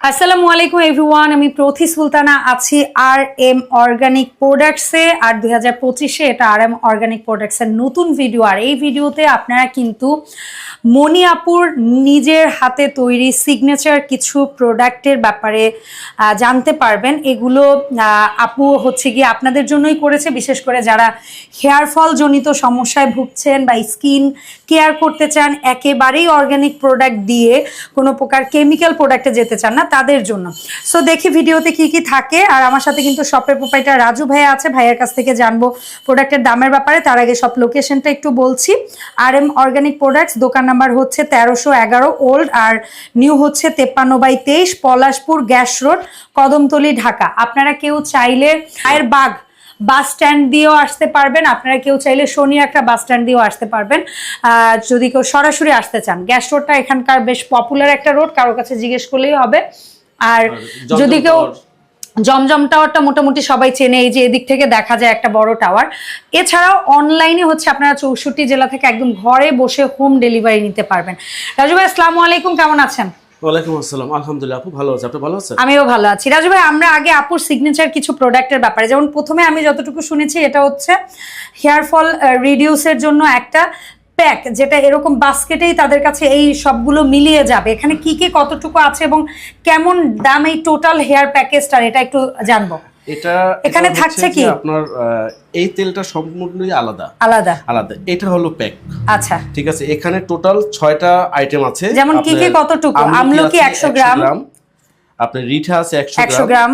আসসালামু আলাইকুম এভরিওয়ান আমি প্রথি সুলতানা আছি আর এম অর্গানিক প্রোডাক্টসে আর দুই হাজার পঁচিশে এটা আর এম অর্গানিক প্রোডাক্টসের নতুন ভিডিও আর এই ভিডিওতে আপনারা কিন্তু মনি আপুর নিজের হাতে তৈরি সিগনেচার কিছু প্রোডাক্টের ব্যাপারে জানতে পারবেন। এগুলো আপু হচ্ছে গিয়ে আপনাদের জন্যই করেছে, বিশেষ করে যারা হেয়ার ফল জনিত সমস্যায় ভুগছেন বা স্কিন কেয়ার করতে চান, একেবারেই অর্গানিক প্রোডাক্ট দিয়ে কোনো প্রকার কেমিক্যাল প্রোডাক্টে যেতে চান না। তাদের জন্য। সো দেখি ভিডিওতে কি কি থাকে। আর আমার সাথে কিন্তু শপের প্রোপাইটার রাজু ভাইয়া আছে। ভাইয়ের কাছ থেকে জানব প্রোডাক্টের দামের ব্যাপারে। তার আগে সব লোকেশনটা একটু বলছি। আর এম অর্গ্যানিক প্রোডাক্টস দোকান নাম্বার হচ্ছে তেরোশো এগারো ওল্ড আর নিউ হচ্ছে তেপ্পান্ন বাই তেইশ, পলাশপুর গ্যাস রোড, কদমতলি, ঢাকা। আপনারা কেউ চাইলে আয়ের বাগ বাস স্ট্যান্ড দিয়েও আসতে পারবেন। আপনারা কেউ চাইলে শনি একটা বাস স্ট্যান্ড দিয়েও আসতে পারবেন। যদি কেউ সরাসরি আসতে চান গ্যাস রোডটা এখানকার বেশ পপুলার একটা রোড কারও কাছে জিজ্ঞেস করলেই হবে। আর যদি কেউ জমজম টাওয়ারটা মোটামুটি সবাই চেনে এই যে এদিক থেকে দেখা যায় একটা বড় টাওয়ার এছাড়াও অনলাইনে হচ্ছে আপনারা চৌষট্টি জেলা থেকে একদম ঘরে বসে হোম ডেলিভারি নিতে পারবেন। রাজু ভাই আসসালামু আলাইকুম কেমন আছেন? ওয়ালাইকুম আসসালাম। আলহামদুলিল্লাহ, আপু ভালো আছে? আপনি ভালো আছেন? আমিও ভালো আছি। রাজু ভাই, আমরা আগে আপুর সিগনেচার কিছু প্রোডাক্টের ব্যাপারে। যেমন প্রথমে আমি যতটুকু শুনেছি, এটা হচ্ছে হেয়ার ফল রিডিউসের জন্য একটা প্যাক যেটা এরকম বাস্কেটেই তাদের কাছে এই সবগুলো মিলিয়ে যাবে। এখানে কি কি কতটুকু আছে এবং কেমন দাম এই টোটাল হেয়ার প্যাকেজটার এটা একটু জানব। এটা এখানে থাকছে কি? আপনার এই তেলটা সম্পূর্ণই আলাদা। আলাদা। আলাদা। এটা হলো প্যাক আচ্ছা। ঠিক আছে? এখানে টোটাল ছয়টা আইটেম আছে। যেমন কি কি কতটুকু? আমলকি আমলকি আছে 100 গ্রাম। আপনার রিঠা আছে একশো একশো গ্রাম। গ্রাম।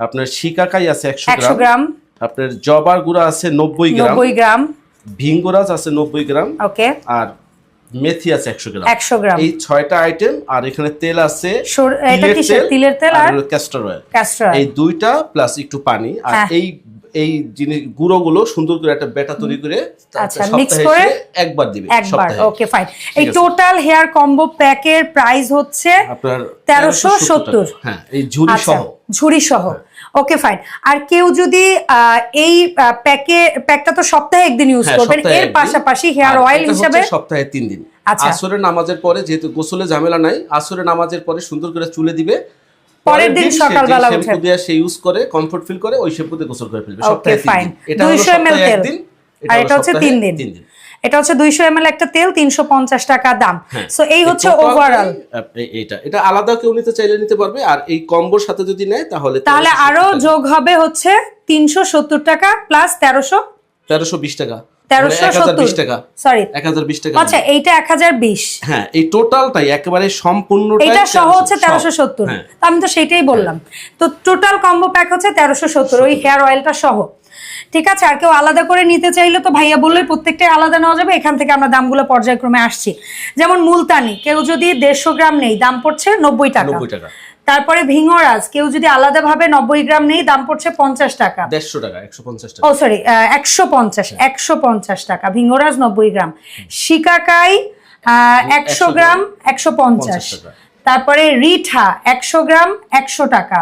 আপনার শিকাকাই আছে একশো একশো গ্রাম। গ্রাম। আপনার জবার গুঁড়া আছে নব্বই গ্রাম। নব্বই গ্রাম। ভিঙ্গরাজ আছে নব্বই গ্রাম। ওকে। আর মেথি আছে একশো গ্রাম। একশো গ্রাম। এই ছয়টা আইটেম আর এখানে তেল আছে এটা? তিলের তেল আর? ক্যাস্টর অয়েল ক্যাস্টর এই দুইটা প্লাস একটু পানি। আর হ্যাঁ। এই এই জিনিস গুঁড়োগুলো সুন্দর করে একটা বেটা তৈরি করে আচ্ছা, mix করে একবার দিবে একবার। ওকে ফাইন এই টোটাল হেয়ার কম্বো প্যাকের প্রাইস হচ্ছে আপনার 1370 টাকা। হ্যাঁ এই ঝুড়ি আচ্ছা সহ ঝুড়ি সহ ওকে ফাইন আর কেউ যদি এই প্যাকে প্যাকটা তো সপ্তাহে একদিন ইউজ হ্যাঁ, করবেন। এর পাশাপাশি হেয়ার অয়েল হিসাবে সপ্তাহে তিন দিন। আচ্ছা। আসরের নামাজের পরে যেহেতু গোসলে ঝামেলা নাই আসরের নামাজের পরে সুন্দর করে চুলে দিবে। পরের দিন সকালবেলা উঠে। শ্যাম্পু দিয়ে সে ইউজ করে কমফর্ট ফিল করে ওই শ্যাম্পু গোসল করে ফেলবে। সপ্তাহে তিন ফাইন দিন। এটা 200 ml তেল। আর এটা হচ্ছে তিন দিন। তিন দিন। এটা হচ্ছে দুইশো এম একটা তেল তিনশো পঞ্চাশ টাকা দাম। হ্যাঁ। সো এই হচ্ছে ওভারঅল এই- এটা আলাদা কেউ নিতে চাইলে নিতে পারবে আর এই কম্বোর সাথে যদি নেয় তাহলে তাহলে আরও যোগ হবে হচ্ছে তিনশো সত্তর টাকা প্লাস তেরোশো তেরোশো বিশ টাকা। আচ্ছা হ্যাঁ হ্যাঁ। আমি তো সেটাই বললাম। তো টোটাল কম্বো প্যাক হচ্ছে তেরোশো সত্তর ওই হেয়ার অয়েলটা সহ। ঠিক আছে আর কেউ আলাদা করে নিতে চাইলে তো ভাইয়া বললে প্রত্যেকটাই আলাদা নেওয়া যাবে এখান থেকে আমরা দামগুলো পর্যায়ক্রমে আসছি। যেমন মুলতানি কেউ যদি দেড়শো গ্রাম নেই দাম পড়ছে নব্বই টাকা। নব্বই টাকা। তারপরে ভিঙরাজ কেউ যদি আলাদাভাবে নব্বই গ্রাম নেই দাম পড়ছে পঞ্চাশ টাকা। দেড়শো টাকা একশো পঞ্চাশ ও সরি একশো পঞ্চাশ একশো পঞ্চাশ টাকা ভিঙ্গরাজ নব্বই গ্রাম। শিকাকাই একশো গ্রাম একশো পঞ্চাশ। তারপরে রিঠা একশো গ্রাম একশো টাকা।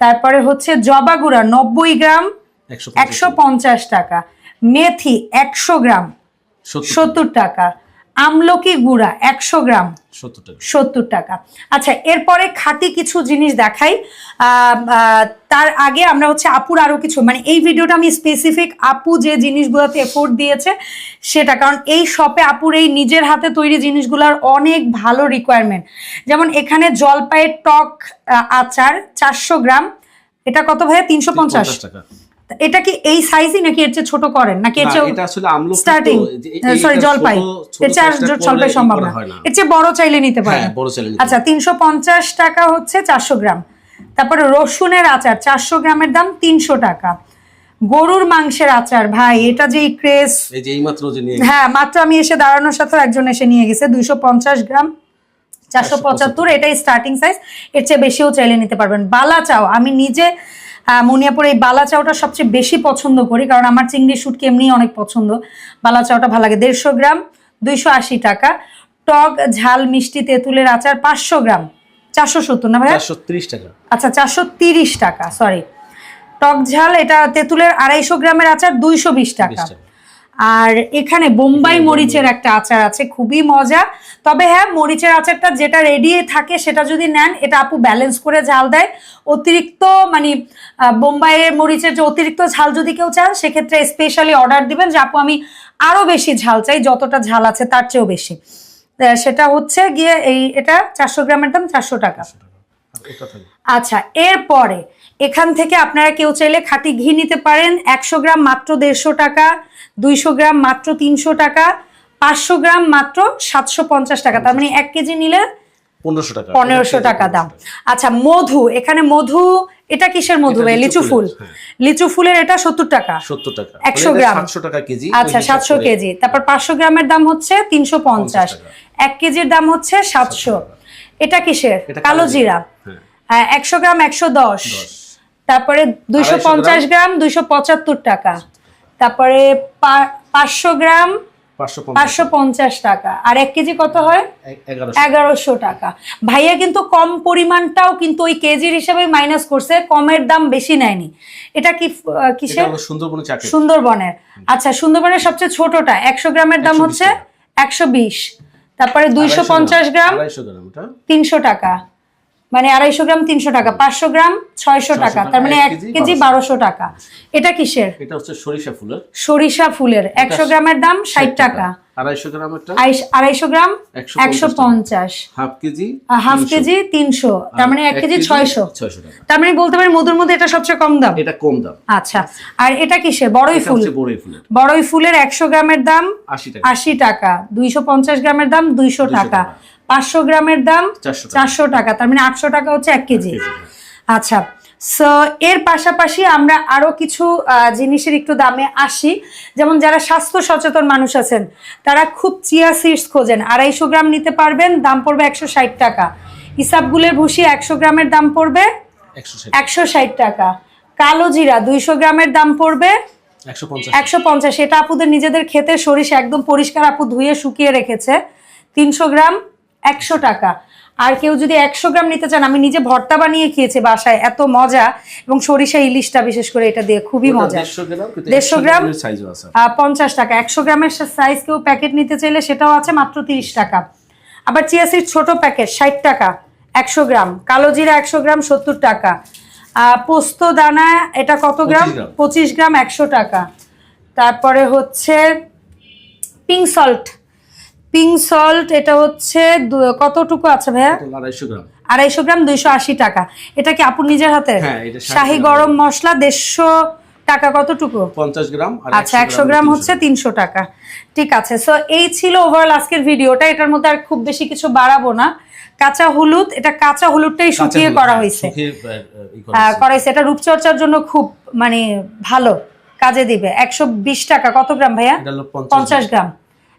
তারপরে হচ্ছে জবাগুড়া নব্বই গ্রাম একশো পঞ্চাশ টাকা। মেথি একশো গ্রাম সত্তর টাকা। আমলকি গুঁড়া একশো গ্রাম সত্তর টাকা। আচ্ছা এরপরে খাঁটি কিছু জিনিস দেখাই। তার আগে আমরা হচ্ছে আপুর আরও কিছু মানে এই ভিডিওটা আমি স্পেসিফিক আপু যে জিনিসগুলোতে এফোর্ট দিয়েছে সেটা কারণ এই শপে আপুর এই নিজের হাতে তৈরি জিনিসগুলোর অনেক ভালো রিকোয়ারমেন্ট যেমন এখানে জলপাইয়ের টক আচার চারশো গ্রাম। এটা কত ভাইয়া? তিনশো পঞ্চাশ টাকা। এটা কি এই সাইজই নাকি এর চেয়ে ছোট করেন? নাকি এর চেয়ে এটা আসলে আমলকি স্টার্টিং এই- সরি জলপাই। এর চেয়ে জলপাই সম্ভব না। এর চেয়ে বড় চাইলে নিতে পারেন। হ্যাঁ বড় ছেলে আচ্ছা তিনশো পঞ্চাশ টাকা হচ্ছে চারশো গ্রাম। তারপরে রসুনের আচার চারশো গ্রামের দাম তিনশো টাকা। গরুর মাংসের আচার ভাই এটা যে ক্রেস এই যে এইমাত্র যে নিয়ে হ্যাঁ মাত্র আমি এসে দাঁড়ানোর সাথে একজন এসে নিয়ে গেছে দুইশো পঞ্চাশ গ্রাম। চারশো পঁচাত্তর এটাই স্টার্টিং সাইজ এর চেয়ে বেশিও চাইলে নিতে পারবেন। বালা চাও আমি নিজে মুনিয়াপুর এই বালা চাউটা সবচেয়ে বেশি পছন্দ করি কারণ আমার চিংড়ি শুটকি এমনি অনেক পছন্দ। বালা চাউটা ভালো লাগে। দেড়শো গ্রাম দুইশো আশি টাকা। টক ঝাল মিষ্টি তেঁতুলের আচার পাঁচশো গ্রাম। চারশো সত্তর না ভাইয়া? চারশো ত্রিশ টাকা। আচ্ছা চারশো তিরিশ টাকা সরি টক ঝাল এটা তেঁতুলের আড়াইশো গ্রামের আচার দুইশো বিশ টাকা। আর এখানে বোম্বাই মরিচের একটা আচার আছে খুবই মজা। তবে হ্যাঁ মরিচের আচারটা যেটা রেডি থাকে সেটা যদি নেন এটা আপু ব্যালেন্স করে ঝাল দেয়। অতিরিক্ত মানে বোম্বাইয়ের মরিচের যে অতিরিক্ত ঝাল যদি কেউ চান সেক্ষেত্রে স্পেশালি অর্ডার দিবেন যে আপু আমি আরও বেশি ঝাল চাই যতটা ঝাল আছে তার চেয়েও বেশি। সেটা হচ্ছে গিয়ে এই এটা চারশো গ্রামের দাম চারশো টাকা। আচ্ছা এরপরে এখান থেকে আপনারা কেউ চাইলে খাঁটি ঘি নিতে পারেন। একশো গ্রাম মাত্র দেড়শো টাকা দুইশো গ্রাম মাত্র তিনশো টাকা পাঁচশো গ্রাম মাত্র সাতশো পঞ্চাশ টাকা। তার মানে এক কেজি নিলে পনেরোশো টাকা। পনেরোশো টাকা দাম। আচ্ছা মধু এখানে মধু এটা কিসের মধু ভাই? লিচু ফুল হ্যাঁ। লিচু ফুলের এটা সত্তর টাকা। সত্তর টাকা। 100 গ্রাম। সাতশো টাকা কেজি আচ্ছা সাতশো কেজি। তারপর পাঁচশো গ্রামের দাম হচ্ছে তিনশো পঞ্চাশ। এক কেজির দাম হচ্ছে সাতশো। এটা কিসের? কালো জিরা। হ্যাঁ। একশো গ্রাম একশো দশ। তারপরে দুইশো পঞ্চাশ গ্রাম দুইশো পঁচাত্তর টাকা। তারপরে পাঁচশো গ্রাম পাঁচশো পঞ্চাশ। টাকা। আর এক কেজি কত হয়? এগারোশো। টাকা। ভাইয়া কিন্তু কম পরিমাণটাও কিন্তু ওই কেজির হিসেবে মাইনাস করছে কমের দাম বেশি নেয়নি। এটা কি কিসের? সুন্দরবনের সুন্দরবনের। আচ্ছা সুন্দরবনের সবচেয়ে ছোটটা একশো গ্রামের দাম হচ্ছে একশো বিশ। তারপরে দুইশো পঞ্চাশ গ্রাম তিনশো টাকা। মানে আড়াইশো গ্রাম তিনশো টাকা। পাঁচশো গ্রাম ছয়শো টাকা। তার মানে এক কেজি বারোশো টাকা। এটা কিসের? এটা হচ্ছে সরিষা ফুলের। সরিষা ফুলের। একশো গ্রামের দাম ষাট টাকা। আড়াইশো গ্রাম আড়াইশো গ্রাম একশো পঞ্চাশ হাফ কেজি হাফ কেজি তিনশো। তার মানে এক কেজি ছয়শো। তার মানে বলতে পারি মধুর মধ্যে এটা সবচেয়ে কম দাম। এটা কম দাম। আচ্ছা। আর এটা কিসের? বড়ই ফুল। বড়ই ফুলের। একশো গ্রামের দাম আশি টাকা। আশি টাকা। দুইশো পঞ্চাশ গ্রামের দাম দুইশো টাকা। পাঁচশো গ্রামের দাম চারশো টাকা। তার মানে আটশো টাকা হচ্ছে এক কেজি। কেজি। আচ্ছা সো এর পাশাপাশি আমরা আরও কিছু জিনিসের একটু দামে আসি। যেমন যারা স্বাস্থ্য সচেতন মানুষ আছেন তারা খুব চিয়া সিডস খোঁজেন। আড়াইশো গ্রাম নিতে পারবেন দাম পড়বে একশো ষাট টাকা। ইসাবগুলের ভুসি একশো গ্রামের দাম পড়বে একশো ষাট টাকা। কালো জিরা দুইশো গ্রামের দাম পড়বে একশো পঞ্চাশ। একশো পঞ্চাশ। এটা আপুদের নিজেদের খেতে সরিষা একদম পরিষ্কার আপু ধুয়ে শুকিয়ে রেখেছে। তিনশো গ্রাম একশো টাকা। আর কেউ যদি একশো গ্রাম নিতে চান আমি নিজে ভর্তা বানিয়ে খেয়েছি বাসায় এত মজা। এবং সরিষা ইলিশটা বিশেষ করে এটা দিয়ে খুবই মজা। দেড়শো গ্রাম কিন্তু 150 গ্রাম? সাইজও আছে। আহ, পঞ্চাশ টাকা। একশো গ্রামের সাইজ কেউ প্যাকেট নিতে চাইলে সেটাও আছে মাত্র তিরিশ টাকা। আবার চিয়াশির ছোট প্যাকেট ষাট টাকা একশো গ্রাম। কালো জিরা একশো গ্রাম সত্তর টাকা। পোস্ত দানা এটা কত গ্রাম? 25 গ্রাম। পঁচিশ গ্রাম একশো টাকা। তারপরে হচ্ছে পিঙ্ক সল্ট পিঙ্ক সল্ট এটা হচ্ছে কতটুকু আছে ভাইয়া? আড়াইশো গ্রাম। আড়াইশো গ্রাম দুইশো আশি টাকা। এটা কি আপু নিজের হাতে? হ্যাঁ, শাহি গরম মশলা দেড়শো টাকা কতটুকু? পঞ্চাশ গ্রাম আচ্ছা একশো গ্রাম হচ্ছে তিনশো টাকা। ঠিক আছে সো এই ছিল ওভারঅল আজকের ভিডিওটা। এটার মধ্যে আর খুব বেশি কিছু বাড়াবো না। কাঁচা হলুদ এটা কাঁচা হলুদটাই শুকিয়ে করা হয়েছে। আহ, করা হয়েছে। এটা রূপচর্চার জন্য খুব মানে ভালো। কাজে দিবে। একশো বিশ টাকা কত গ্রাম ভাইয়া? পঞ্চাশ গ্রাম।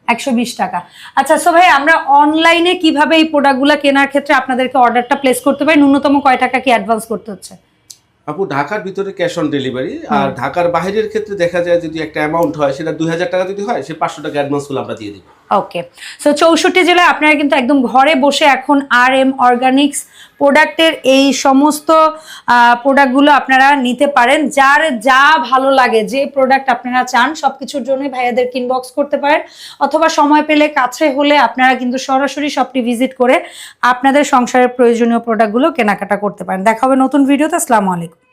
একশো বিশ টাকা। আচ্ছা সো ভাই আমরা অনলাইনে কীভাবে এই প্রোডাক্টগুলো কেনার ক্ষেত্রে আপনাদেরকে অর্ডারটা প্লেস করতে পারি? ন্যূনতম কয় টাকা কি অ্যাডভান্স করতে হচ্ছে? আপু ঢাকার ভিতরে ক্যাশ অন ডেলিভারি আর ঢাকার বাইরের ক্ষেত্রে দেখা যায় যদি একটা অ্যামাউন্ট হয় সেটা দুই হাজার টাকা যদি হয় সে পাঁচশো টাকা অ্যাডভান্স আমরা দিয়ে দিই ওকে সো চৌষট্টি জেলায় আপনারা কিন্তু একদম ঘরে বসে এখন আর এম অর্গানিক্স প্রোডাক্টের এই সমস্ত প্রোডাক্টগুলো আপনারা নিতে পারেন। যার যা ভালো লাগে, যে প্রোডাক্ট আপনারা চান সব কিছুর জন্যই ভাইয়াদের কিনবক্স করতে পারেন। অথবা সময় পেলে কাছে হলে আপনারা কিন্তু সরাসরি শপটি ভিজিট করে আপনাদের সংসারের প্রয়োজনীয় প্রোডাক্টগুলো কেনাকাটা করতে পারেন। দেখা হবে নতুন ভিডিওতে আসসালামু আলাইকুম।